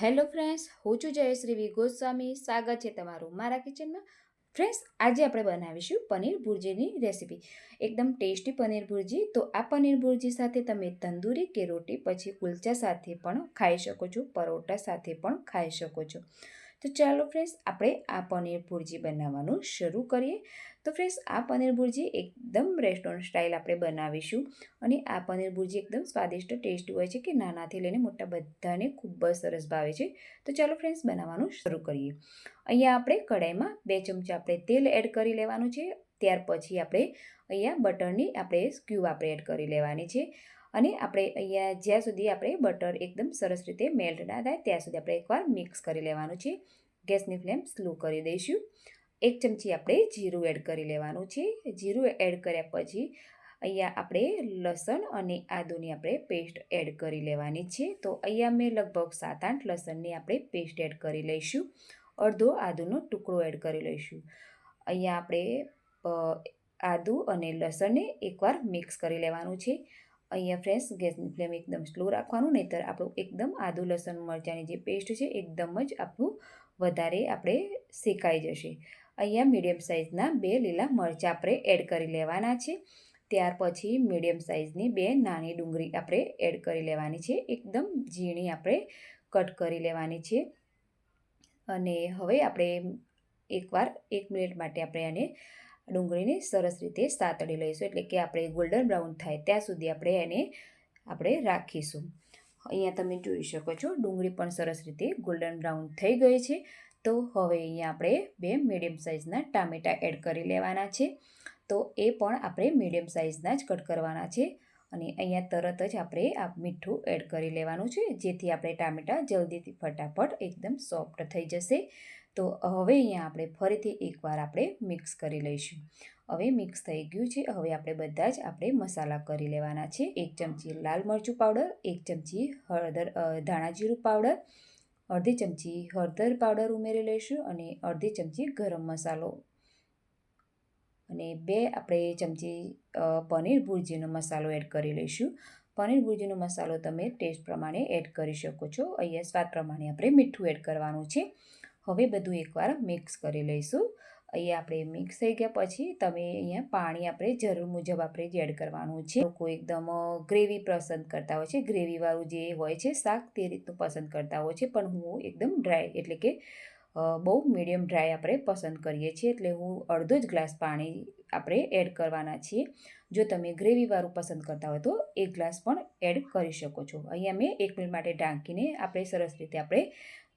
Hello friends, હું છું જયશ્રી વી ગોસ્વામી. સ્વાગત છે તમારું મારા કિચનમાં. ફ્રેન્ડ્સ, આજે આપણે બનાવીશું પનીર ભુરજીની રેસીપી. એકદમ ટેસ્ટી પનીર ભુરજી. તો આ પનીર ભુરજી સાથે તમે તંદૂરી કે રોટી, પછી કુલચા સાથે પણ ખાઈ શકો છો, પરોઠા સાથે પણ ખાઈ શકો છો. તો ચાલો ફ્રેન્ડ્સ આપણે આ પનીર ભુરજી બનાવવાનું શરૂ કરીએ. તો ફ્રેન્ડ્સ આ પનીર ભુરજી એકદમ રેસ્ટોરન્ટ સ્ટાઇલ આપણે બનાવીશું અને આ પનીર ભુરજી એકદમ સ્વાદિષ્ટ ટેસ્ટી હોય છે કે નાનાથી લઈને મોટા બધાને ખૂબ જ સરસ ભાવે છે. તો ચાલો ફ્રેન્ડ્સ બનાવવાનું શરૂ કરીએ. અહીંયા આપણે કઢાઈમાં બે ચમચા આપણે તેલ એડ કરી લેવાનું છે. ત્યાર પછી આપણે અહીંયા બટરની આપણે સ્ક્યૂ આપણે એડ કરી લેવાની છે. અને આપણે અહીંયા જ્યાં સુધી આપણે બટર એકદમ સરસ રીતે મેલ્ટ ના થાય, ત્યાં સુધી આપણે એકવાર મિક્સ કરી લેવાનું છે. ગેસની ફ્લેમ સ્લો કરી દઈશું. એક ચમચી આપણે જીરું એડ કરી લેવાનું છે. જીરું એડ કર્યા પછી અહીંયા આપણે લસણ અને આદુની આપણે પેસ્ટ એડ કરી લેવાની છે. તો અહીંયા મેં લગભગ સાત આઠ લસણની આપણે પેસ્ટ એડ કરી લઈશું. અડધો આદુનો ટુકડો એડ કરી લઈશું. અહીંયા આપણે આદુ અને લસણને એકવાર મિક્સ કરી લેવાનું છે. અહીંયા ફ્રેન્ડ્સ, ગેસની ફ્લેમ એકદમ સ્લો રાખવાનું, નહીંતર આપણું એકદમ આદુ લસણ મરચાંની જે પેસ્ટ છે, એકદમ જ આપણું વધારે આપણે શેકાઈ જશે. અહીંયા મીડિયમ સાઇઝના બે લીલા મરચાં આપણે એડ કરી લેવાના છે. ત્યાર પછી મીડિયમ સાઇઝની બે નાની ડુંગળી આપણે એડ કરી લેવાની છે. એકદમ ઝીણી આપણે કટ કરી લેવાની છે. અને હવે આપણે એકવાર એક મિનિટ માટે આપણે આને ડુંગળીને સરસ રીતે સાતળી લઈશું. એટલે કે આપણે ગોલ્ડન બ્રાઉન થાય ત્યાં સુધી આપણે એને આપણે રાખીશું. અહીંયા તમે જોઈ શકો છો, ડુંગળી પણ સરસ રીતે ગોલ્ડન બ્રાઉન થઈ ગઈ છે. તો હવે અહીંયા આપણે બે મીડિયમ સાઇઝના ટામેટાં એડ કરી લેવાના છે. તો એ પણ આપણે મીડિયમ સાઇઝના જ કટ કરવાના છે. અને અહીંયા તરત જ આપણે આ મીઠું એડ કરી લેવાનું છે, જેથી આપણે ટામેટાં જલ્દીથી ફટાફટ એકદમ સોફ્ટ થઈ જશે. તો હવે અહીંયા આપણે ફરીથી એકવાર આપણે મિક્સ કરી લઈશું. હવે મિક્સ થઈ ગયું છે, હવે આપણે બધા જ આપણે મસાલા કરી લેવાના છે. એક ચમચી લાલ મરચું પાવડર, એક ચમચી હળદર ધાણા જીરું પાવડર, અડધી ચમચી હળદર પાવડર ઉમેરી લઈશું અને અડધી ચમચી ગરમ મસાલો અને બે, આપણે ચમચી પનીર ભુરજીનો મસાલો એડ કરી લઈશું. પનીર ભુરજીનો મસાલો તમે ટેસ્ટ પ્રમાણે એડ કરી શકો છો. અહીંયા સ્વાદ પ્રમાણે આપણે મીઠું એડ કરવાનું છે. હવે બધું એકવાર મિક્સ કરી લઈશું. અહીંયા આપણે મિક્સ થઈ ગયા પછી તમે અહીંયા પાણી આપણે જરૂર મુજબ આપણે જ એડ કરવાનું છે. લોકો એકદમ ગ્રેવી પસંદ કરતા હોય છે. ગ્રેવીવાળું જે હોય છે શાક તે રીતનું પસંદ કરતા હોય છે. પણ હું એકદમ ડ્રાય એટલે કે બહુ મીડિયમ ડ્રાય આપણે પસંદ કરીએ છીએ. એટલે હું અડધો જ ગ્લાસ પાણી આપણે એડ કરવાના છીએ. જો તમે ગ્રેવીવાળું પસંદ કરતા હોય તો એક ગ્લાસ પણ એડ કરી શકો છો. અહીંયા મેં એક મિનિટ માટે ઢાંકીને આપણે સરસ રીતે આપણે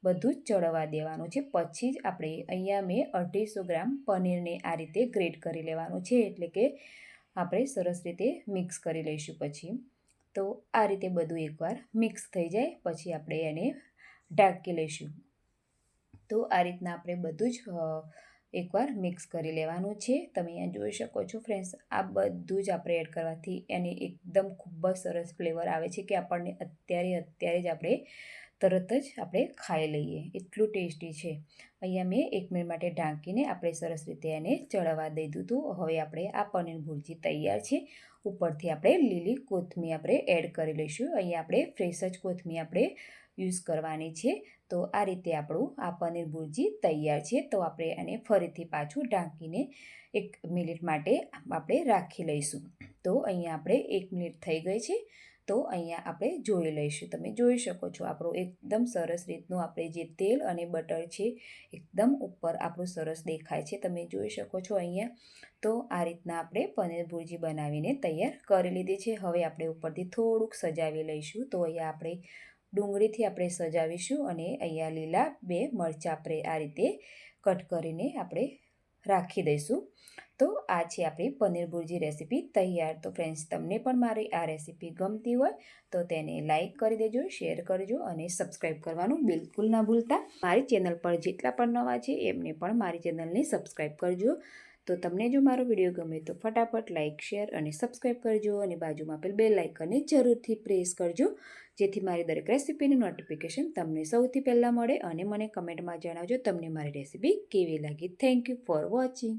બધું જ ચડવા દેવાનું છે. પછી જ આપણે અહીંયા મેં અઢીસો ગ્રામ પનીરને આ રીતે ગ્રેટ કરી લેવાનું છે. એટલે કે આપણે સરસ રીતે મિક્સ કરી લઈશું પછી. તો આ રીતે બધું એકવાર મિક્સ થઈ જાય. પછી આપણે એને ઢાંકી લઈશું. તો આ રીતના આપણે બધું જ એકવાર મિક્સ કરી લેવાનું છે. તમે અહીંયા જોઈ શકો છો ફ્રેન્ડ્સ, આ બધું જ આપણે એડ કરવાથી એની એકદમ ખૂબ જ સરસ ફ્લેવર આવે છે કે આપણને અત્યારે અત્યારે જ આપણે તરત જ આપણે ખાઈ લઈએ. એટલું ટેસ્ટી છે. અહીંયા મેં એક મિનિટ માટે ઢાંકીને આપણે સરસ રીતે એને ચડવા દઈ દીધું હવે આપણે આ પનીર ભુરજી તૈયાર છે. ઉપરથી આપણે લીલી કોથમી આપણે એડ કરી લઈશું. અહીંયા આપણે ફ્રેશ જ કોથમી આપણે યુઝ કરવાની છે. તો આ રીતે આપણું આ પનીર ભુરજી તૈયાર છે. તો આપણે એને ફરીથી પાછું ઢાંકીને એક મિનિટ માટે આપણે રાખી લઈશું. તો અહીંયા આપણે એક મિનિટ થઈ ગઈ છે. તો અહીંયા આપણે જોઈ લઈશું. તમે જોઈ શકો છો આપણું એકદમ સરસ રીતનું આપણે જે તેલ અને બટર છે એકદમ ઉપર આપણું સરસ દેખાય છે. તમે જોઈ શકો છો અહીંયા. તો આ રીતના આપણે પનીર ભુરજી બનાવીને તૈયાર કરી લીધી છે. હવે આપણે ઉપરથી થોડુંક સજાવી લઈશું. તો અહીંયા આપણે ડુંગળીથી આપણે સજાવીશું અને અહીંયા લીલા બે મરચાં આપણે આ રીતે કટ કરીને આપણે રાખી દઈશું. તો આ છે આપણી પનીર ભુરજી રેસીપી તૈયાર. તો ફ્રેન્ડ્સ તમને પણ મારી આ રેસીપી ગમતી હોય તો તેને લાઇક કરી દેજો શેર કરજો અને સબસ્ક્રાઈબ કરવાનું બિલકુલ ના ભૂલતા. મારી ચેનલ પર જેટલા પણ નવા છે એમને પણ મારી ચેનલને સબસ્ક્રાઈબ કરજો. તો તમને જો મારો વીડિયો ગમે તો ફટાફટ લાઇક શેર અને સબસ્ક્રાઈબ કરજો અને બાજુમાં આપેલ બે લાઇકનને જરૂરથી પ્રેસ કરજો. જેથી મારી દરેક રેસીપીની નોટિફિકેશન તમને સૌથી પહેલાં મળે અને મને કમેન્ટમાં જણાવજો તમને મારી રેસીપી કેવી લાગી. Thank you for watching